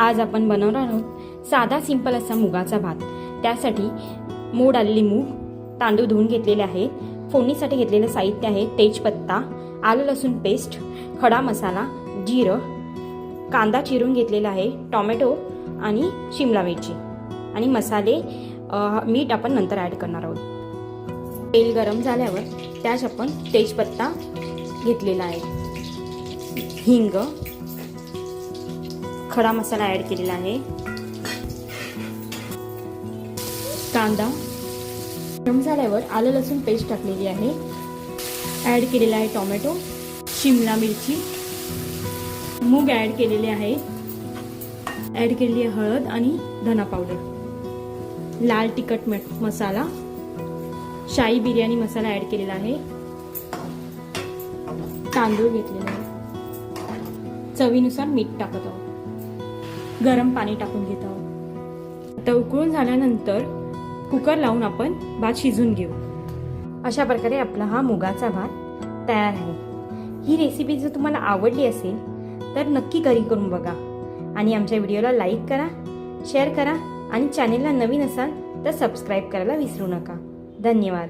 आज आपण बनवणार आहोत साधा सिंपल असा मुगाचा भात. त्यासाठी मोड आलेली मूग तांदूळ धुवून घेतलेले आहे. फोडणीसाठी घेतलेलं साहित्य आहे तेजपत्ता आलं लसूण पेस्ट खडा मसाला जिरं कांदा चिरून घेतलेला आहे टॉमॅटो आणि शिमला मिरची. आणि मसाले मीठ आपण नंतर ॲड करणार आहोत. तेल गरम झाल्यावर त्यात आपण तेजपत्ता घेतलेला आहे. हिंग खडा मसाला ॲड केलेला आहे. कांदा. गरम झाल्यावर आलं लसूण पेस्ट टाकलेली आहे. ॲड केलेला आहे टोमॅटो. शिमला मिरची. मूग ॲड केलेले आहे. ॲड केलेली आहे हळद आणि धना पावडर. लाल तिखट मट मसाला. शाही बिर्याणी मसाला ॲड केलेला आहे. तांदूळ घेतलेला आहे. चवीनुसार मीठ टाकत आहोत. गरम पाणी टाकून घेत आहोत. आता उकळून झाल्यानंतर कुकर लावून आपण भात शिजून घेऊ. अशा प्रकारे आपला हा मुगाचा भात तयार आहे. ही रेसिपी जर तुम्हाला आवडली असेल तर नक्की घरी करून बघा. आणि आमच्या व्हिडिओला लाईक करा शेअर करा आणि चॅनेलला नवीन असाल तर सबस्क्राईब करायला विसरू नका. धन्यवाद.